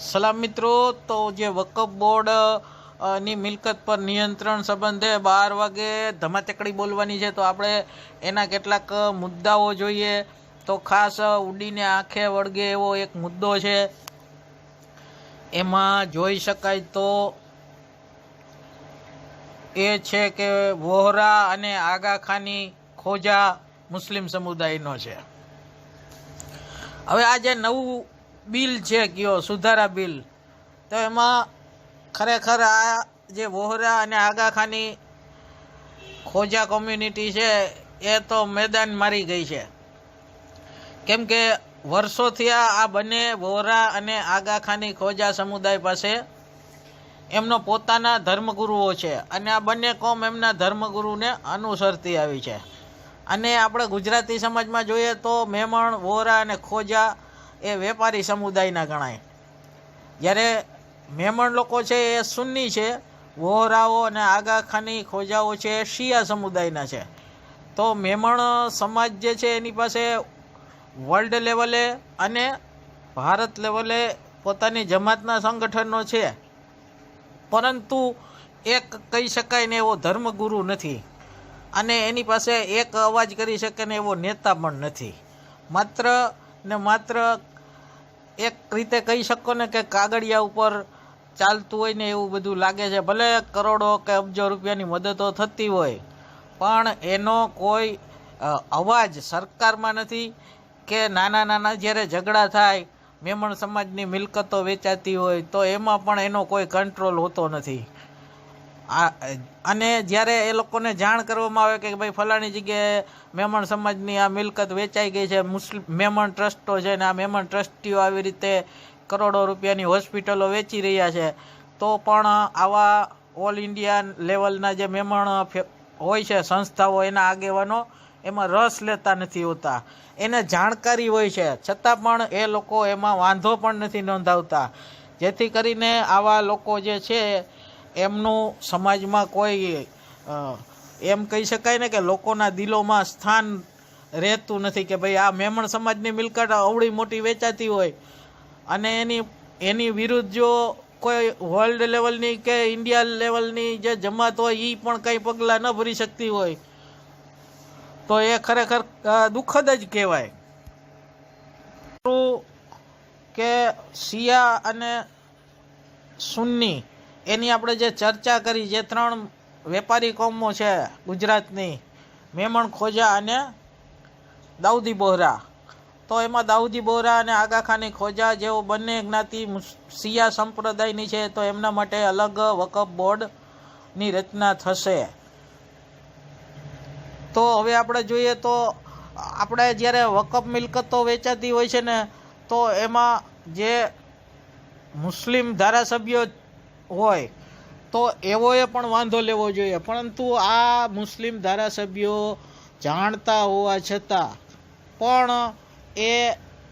સલામ મિત્રો, તો જે વકફ બોર્ડની મિલકત પર નિયંત્રણ સંબંધે બાર વાગે ધમાચકડી બોલવાની છે, તો આપણે એના કેટલાક મુદ્દાઓ જોઈએ. તો ખાસ ઉડીને આંખે વળગે એવો એક મુદ્દો છે. એમાં જોઈ શકાય તો એ છે કે વોહરા અને આગાખાની ખોજા મુસ્લિમ સમુદાયનો છે. હવે આ જે નવું બિલ છે કયો સુધારા બિલ, તો એમાં ખરેખર આ જે વોહરા અને આગાખાની ખોજા કોમ્યુનિટી છે, એ તો મેદાન મારી ગઈ છે. કેમ કે વર્ષોથી આ બંને વોહરા અને આગાખાની ખોજા સમુદાય પાસે એમનો પોતાના ધર્મગુરુઓ છે અને આ બંને કોમ એમના ધર્મગુરુને અનુસરતી આવી છે. અને આપણે ગુજરાતી સમાજમાં જોઈએ તો મેમણ વોરા અને ખોજા એ વેપારી સમુદાયના ગણાય. જ્યારે મેમણ લોકો છે એ સુન્ની છે વોહરાઓ અને આગાખાની ખોજાઓ છે એ શિયા સમુદાયના છે. તો મેમણ સમાજ જે છે એની પાસે વર્લ્ડ લેવલે અને ભારત લેવલે પોતાની જમાતના સંગઠનો છે. પરંતુ એક કહી શકાય ને એવો ધર્મગુરુ નથી. અને એની પાસે એક અવાજ કરી શકે ને એવો નેતા પણ નથી. માત્ર ને માત્ર એક રીતે કહી શકો ને કે કાગળિયા ઉપર ચાલતું હોય ને એવું બધું લાગે છે. ભલે કરોડો કે અબજો રૂપિયાની મદદો થતી હોય, પણ એનો કોઈ અવાજ સરકારમાં નથી કે નાના નાના જ્યારે ઝઘડા થાય, મેમણ સમાજની મિલકતો વેચાતી હોય, તો એમાં પણ એનો કોઈ કંટ્રોલ હોતો નથી. આ, અને જ્યારે એ લોકોને જાણ કરવામાં આવે કે ભાઈ ફલાણી જગ્યાએ મેમણ સમાજની આ મિલકત વેચાઈ ગઈ છે, મુસ્લિમ, મેમણ ટ્રસ્ટો છે ને આ મેમણ ટ્રસ્ટીઓ આવી રીતે કરોડો રૂપિયાની હોસ્પિટલો વેચી રહ્યા છે, તો પણ આવા ઓલ ઇન્ડિયા લેવલના જે મેમણ હોય છે, સંસ્થાઓ એના આગેવાનો એમાં રસ લેતા નથી હોતા. એને જાણકારી હોય છે, છતાં પણ એ લોકો એમાં વાંધો પણ નથી નોંધાવતા. જેથી કરીને આવા લોકો જે છે એમનું સમાજમાં કોઈ એમ કહી શકાય ને કે લોકોના દિલોમાં સ્થાન રહેતું નથી કે ભાઈ આ મેમણ સમાજની મિલકત અવળી મોટી વેચાતી હોય. અને એની એની વિરુદ્ધ જો કોઈ વર્લ્ડ લેવલની કે ઇન્ડિયા લેવલની જે જમાત હોય એ પણ કંઈ પગલાં ન ભરી શકતી હોય. તો એ ખરેખર દુઃખદ જ કહેવાય. કે શિયા અને સુન્ની એની આપણે જે ચર્ચા કરી, જે ત્રણ વેપારી કોમો છે ગુજરાતની, મેમણ ખોજા અને દાઉદી બોહરા. તો એમાં દાઉદી બોહરા અને આગાખાની ખોજા જેઓ બંને જ્ઞાતિ શિયા સંપ્રદાયની છે, તો એમના માટે અલગ વકફ બોર્ડની રચના થશે. તો હવે આપણે જોઈએ તો, આપણે જ્યારે વકફ મિલકતો વેચાતી હોય છે ને, તો એમાં જે મુસ્લિમ ધારાસભ્યો હોય, તો એવોએ પણ વાંધો લેવો જોઈએ. પરંતુ આ મુસ્લિમ ધારાસભ્યો જાણતા હોવા છતાં પણ એ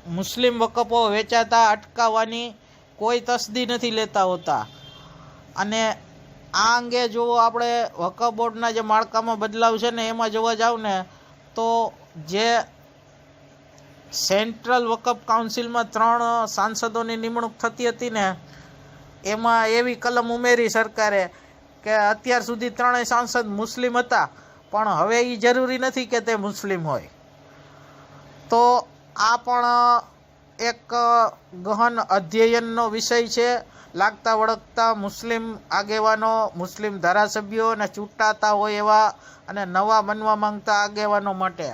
મુસ્લિમ વકફો વેચાતા અટકાવવાની કોઈ તસદી નથી લેતા હોતા. અને આ અંગે જો આપણે વકફ બોર્ડના જે માળખામાં બદલાવ છે ને એમાં જોવા જાવ ને, તો જે સેન્ટ્રલ વકફ કાઉન્સિલમાં ત્રણ સાંસદોની નિમણૂક થતી હતી ને એમાં એવી કલમ ઉમેરી સરકારે કે અત્યાર સુધી ત્રણેય સાંસદ મુસ્લિમ હતા, પણ હવે એ જરૂરી નથી કે તે મુસ્લિમ હોય. તો આ પણ એક ગહન અધ્યયનનો વિષય છે. લાગતા વળગતા મુસ્લિમ આગેવાનો, મુસ્લિમ ધારાસભ્યો અને ચૂંટાતા હોય એવા અને નવા બનવા માંગતા આગેવાનો માટે.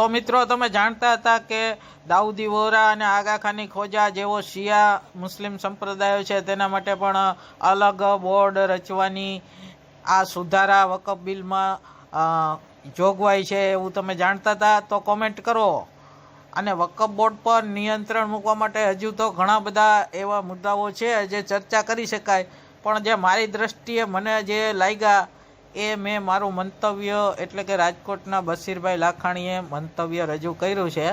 તો મિત્રો, તમે જાણતા હતા કે દાઉદી વોરા અને આગાખાની ખોજા જેવો શિયા મુસ્લિમ સંપ્રદાયો છે, તેના માટે પણ અલગ બોર્ડ રચવાની આ સુધારા વકફ બિલમાં જોગવાઈ છે એવું તમે જાણતા હતા, તો કોમેન્ટ કરો. અને વકફ બોર્ડ પર નિયંત્રણ મૂકવા માટે હજુ તો ઘણા બધા એવા મુદ્દાઓ છે, જે ચર્ચા કરી શકાય. પણ જે મારી દ્રષ્ટિએ મને જે લાગ્યા એ મેં મારું મંતવ્ય એટલે કે રાજકોટના બશીરભાઈ લાખાણીએ મંતવ્ય રજૂ કર્યું છે.